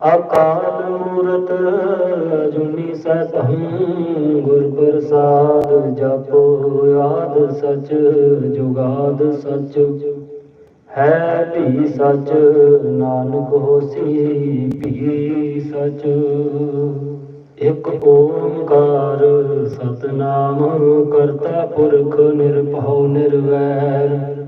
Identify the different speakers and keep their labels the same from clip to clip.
Speaker 1: ਅਕਾਲ ਮੂਰਤ ਅਜੂਨੀ ਸੈਭੰ ਗੁਰ ਪ੍ਰਸਾਦ ਜਪੋ ਆਦ ਸਚ, ਜੁਗਾਦ ਸਚ। ਹੈ ਵੀ ਸਚ, ਨਾਨਕ ਹੋਸੀ ਵੀ ਸਚ। ਇਕ ਓੰਕਾਰ ਸਤਨਾਮ ਕਰਤਾ ਪੁਰਖ ਨਿਰਭਉ ਨਿਰਵੈਰ।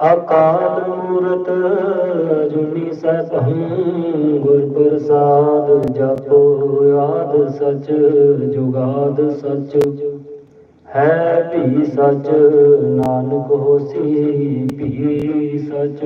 Speaker 1: ਅਕਾਲ ਮੂਰਤ ਅਜੂਨੀ ਸੈਭੰ ਗੁਰ ਪ੍ਰਸਾਦ ਜਪੋ ਆਦ ਸਚ, ਜੁਗਾਦ ਸਚ। ਹੈ ਵੀ ਸਚ, ਨਾਨਕ ਹੋਸੀ ਵੀ ਸਚ।